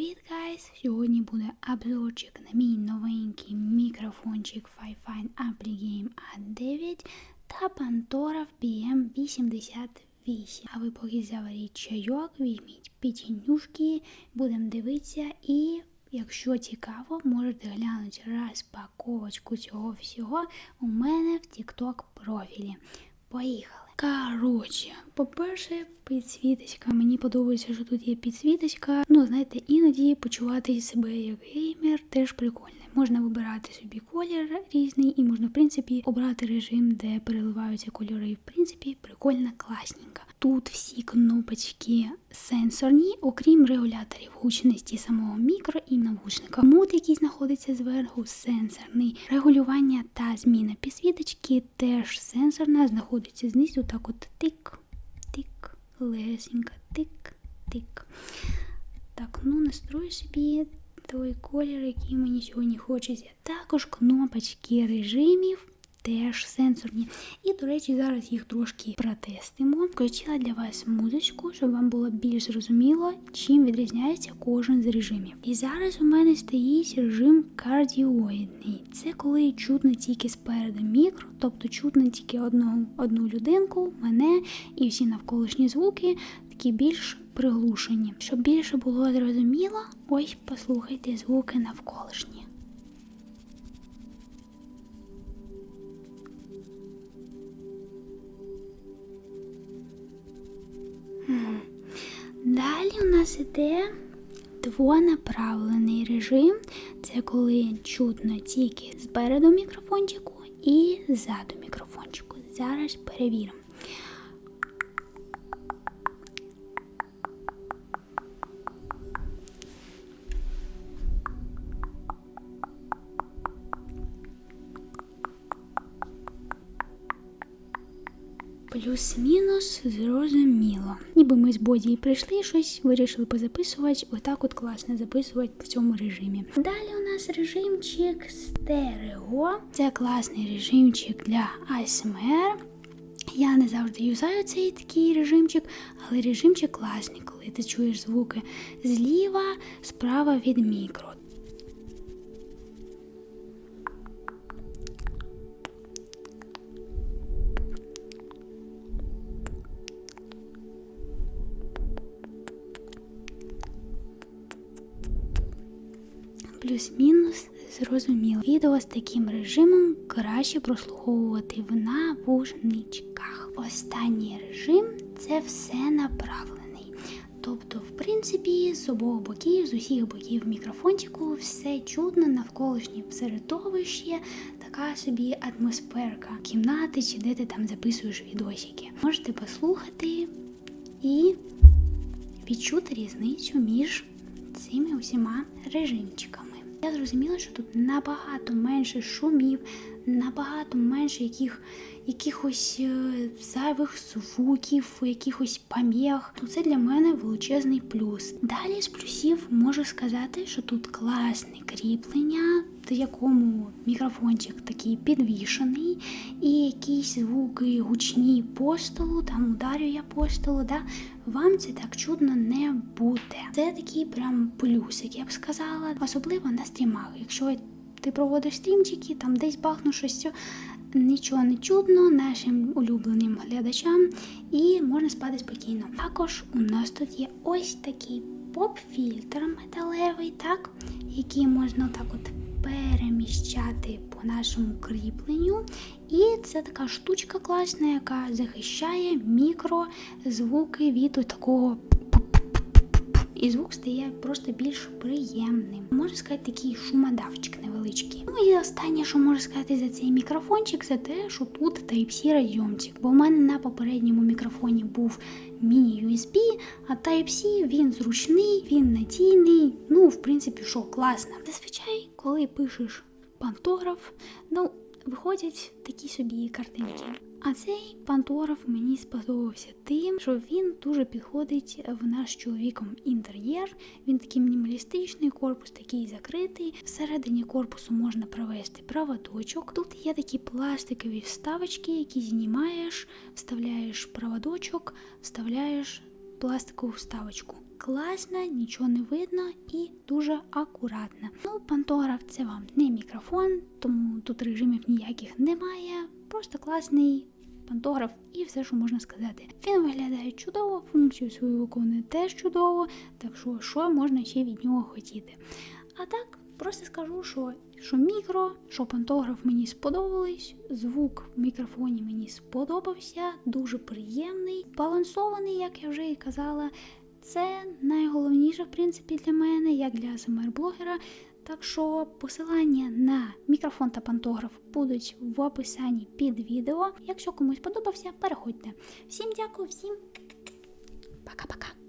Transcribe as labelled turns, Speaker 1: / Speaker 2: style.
Speaker 1: Привіт, гайс! Сьогодні буде обзорчик на мій новенький мікрофончик Fifine Applegame A9 та Pantora PM88. А ви поки заваріть чайок, візьміть пітінюшки, будемо дивитися і. Якщо цікаво, можете глянути розпаковочку цього всього у мене в TikTok профілі. Поїхали! Коротше, по-перше, підсвіточка. Мені подобається, що тут є підсвіточка. Ну, знаєте, іноді почувати себе як геймер теж прикольно. Можна вибирати собі колір різний, і можна, в принципі, обрати режим, де переливаються кольори. В принципі, прикольно, класненько. Тут всі кнопочки сенсорні, окрім регуляторів гучності самого мікро і навушника. Мут, який знаходиться зверху, сенсорний. Регулювання та зміна підсвіточки теж сенсорна, знаходиться знизу. Так от тик, тик, лесенько, тик, тик. Так, ну настрою собі той колір, який мені сьогодні хочеться. Також кнопочки режимів. Теж сенсорні. І, до речі, зараз їх трошки протестимо. Включила для вас музичку, щоб вам було більш зрозуміло, чим відрізняється кожен з режимів. І зараз у мене стоїть режим кардіоїдний. Це коли чутно тільки спереду мікро, тобто чутно тільки одну, одну людинку, мене і всі навколишні звуки такі більш приглушені. Щоб більше було зрозуміло, ось послухайте звуки навколишні. Далі у нас іде двонаправлений режим. Це коли чутно тільки спереду мікрофончику і ззаду мікрофончику. Зараз перевіримо. Плюс-мінус зрозуміло. Ніби ми з Боді прийшли щось, вирішили позаписувати. Отак от класно записувати в цьому режимі. Далі у нас режимчик стерео. Це класний режимчик для ASMR. Я не завжди юзаю цей такий режимчик, але режимчик класний, коли ти чуєш звуки зліва, справа від мікро. Плюс-мінус зрозуміло. Відео з таким режимом краще прослуховувати в навушничках. Останній режим це все направлений. Тобто, в принципі, з обох боків, з усіх боків мікрофончику все чудно, навколишнє середовище, така собі атмосферка кімнати чи де ти там записуєш відосики. Можете послухати і відчути різницю між цими усіма режимчиками. Я зрозуміла, що тут набагато менше шумів, набагато менше яких, якихось е, зайвих звуків, якихось поміх. Ну, це для мене величезний плюс. Далі з плюсів можу сказати, що тут класне кріплення, в якому мікрофончик такий підвішений, і якісь звуки гучні по столу, там ударю я по столу, да, вам це так чудно не буде. Це такий прям плюсик, я б сказала, особливо на стрімах. Якщо ти проводиш стрімчики, там десь бахну щось, нічого не чудно нашим улюбленим глядачам, і можна спати спокійно. Також у нас тут є ось такий поп-фільтр металевий, так, який можна так от переміщати по нашому кріпленню. І це така штучка класна, яка захищає мікрозвуки від такого. І звук стає просто більш приємним. Можна сказати, такий шумодавчик і останнє, що можу сказати за цей мікрофончик, це те, що тут Type-C радіомчик. Бо в мене на попередньому мікрофоні був міні-USB, а Type-C він зручний, він надійний. Ну, в принципі, що класно. Зазвичай, коли пишеш пантограф, ну виходять такі собі картинки. А цей пантограф мені сподобався тим, що він дуже підходить в наш чоловіком інтер'єр. Він такий мінімалістичний, корпус такий закритий. Всередині корпусу можна провести проводочок. Тут є такі пластикові вставочки, які знімаєш, вставляєш проводочок, вставляєш пластикову вставочку. класна, нічого не видно і дуже акуратна. Ну, пантограф це вам не мікрофон, тому тут режимів ніяких немає. Просто класний пантограф і все, що можна сказати. Він виглядає чудово, функцію свою виконує теж чудово, так що що можна ще від нього хотіти. А так, просто скажу, що, що мікро, що пантограф мені сподобались, звук в мікрофоні мені сподобався, дуже приємний, балансований, як я вже і казала. Це найголовніше, в принципі, для мене, як для СМР-блогера. Так що посилання на мікрофон та пантограф будуть в описанні під відео. Якщо комусь подобався, переходьте. Всім дякую, всім пока-пока.